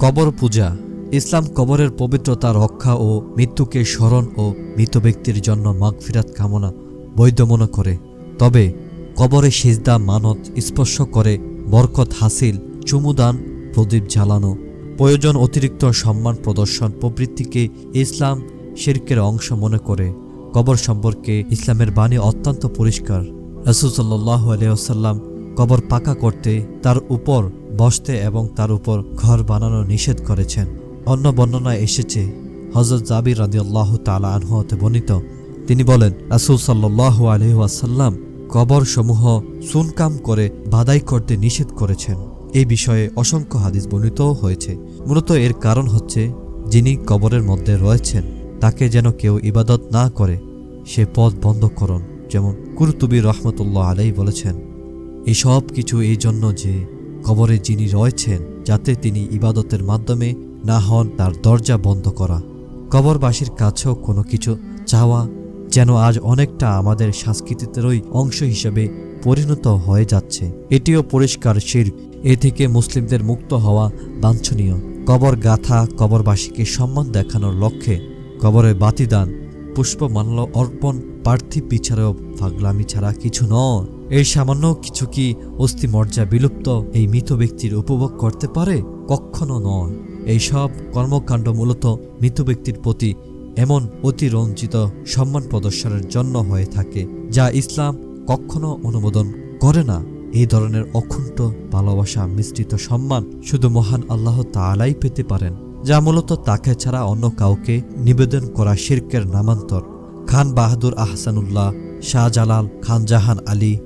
কবর পূজা, ইসলাম কবরের পবিত্রতা রক্ষা ও মৃত্যুকে স্মরণ ও মৃত ব্যক্তির জন্য মাগফিরাত কামনা বৈধ মনে করে। তবে কবরে সিজদা, মানত, স্পর্শ করে বরকত হাসিল, চুমুদান, প্রদীপ জ্বালানো। প্রয়োজন অতিরিক্ত সম্মান প্রদর্শন প্রবৃত্তিকে ইসলাম শিরকের অংশ মনে করে। কবর সম্পর্কে ইসলামের বাণী অত্যন্ত পরিষ্কার। রসুলসাল্লাহ আলিয়াল্লাম কবর পাকা করতে তার উপর বসতে এবং তার উপর ঘর বানানো নিষেধ করেছেন। অন্য বর্ণনায় এসেছে হজরত জাবির রাদিয়াল্লাহ তালা আনহতে বর্ণিত, তিনি বলেন, রাসুল সাল্লাহ আলহাসাল্লাম কবর সমূহ সুনকাম করে বাদাই করতে নিষেধ করেছেন। এই বিষয়ে অসংখ্য হাদিস বর্ণিত হয়েছে। মূলত এর কারণ হচ্ছে, যিনি কবরের মধ্যে রয়েছেন, তাকে যেন কেউ ইবাদত না করে, সে পথ বন্ধ করুন, যেমন কুরতুবি রহমতুল্লাহ আলাই বলেছেন। এসব কিছু এই জন্য যে কবরে যিনি রয়েছেন, যাতে তিনি ইবাদতের মাধ্যমে না হন তার দরজা বন্ধ করা। কবরবাসীর কাছেও কোনো কিছু চাওয়া যেন আজ অনেকটা আমাদের সংস্কৃতিতেরই অংশ হিসেবে পরিণত হয়ে যাচ্ছে। এটিও পরিষ্কার শির, এ থেকে মুসলিমদের মুক্ত হওয়া বাঞ্ছনীয়। কবর গাথা কবরবাসীকে সম্মান দেখানোর লক্ষ্যে কবরে বাতিদান পুষ্পমাল্য অর্পণ, পার্থিব বিচারেও পাগলামি ছাড়া কিছু নয়। এই সামান্য কিছু কি অস্থিমর্যা বিলুপ্ত এই মৃত ব্যক্তির উপভোগ করতে পারে? কখনো নয়। এইসব কর্মকাণ্ড মূলত মৃত ব্যক্তির প্রতি এমন অতিরঞ্জিত সম্মান প্রদর্শনের জন্য হয়ে থাকে, যা ইসলাম কখনো অনুমোদন করে না। এই ধরনের অখুণ্ট ভালোবাসা মিশ্রিত সম্মান শুধু মহান আল্লাহ তালাই পেতে পারেন। যা মূলত তাকে ছাড়া অন্য কাউকে নিবেদন করা শির্কের নামান্তর। খান বাহাদুর আহসানুল্লাহ, শাহজালাল খান জাহান আলী,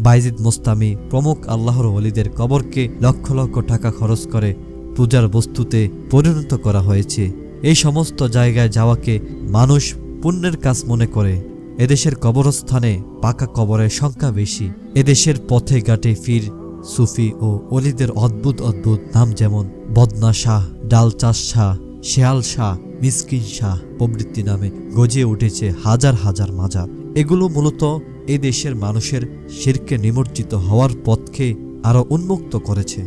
বাইজিদ মোস্তামি প্রমুখ আল্লাহর ওলিদের কবরকে লক্ষ লক্ষ টাকা খরচ করে পূজার বস্তুতে পরিণত করা হয়েছে। এই সমস্ত জায়গায় যাওয়াকে মানুষ পুণ্যের কাজ মনে করে। এদেশের কবরস্থানে পাকা কবরের সংখ্যা বেশি। এদেশের পথে ঘাটে ফির সুফি ও অলিদের অদ্ভুত অদ্ভুত নাম যেমন বদনা শাহ ডালচাষ শাহ, শেয়াল শাহ, মিসকিন শাহ প্রবৃত্তি নামে গজিয়ে উঠেছে হাজার হাজার মাজার। এগুলো মূলত এ দেশের মানুষের শিরকে নিমজ্জিত হওয়ার পথকে আরও উন্মুক্ত করেছে।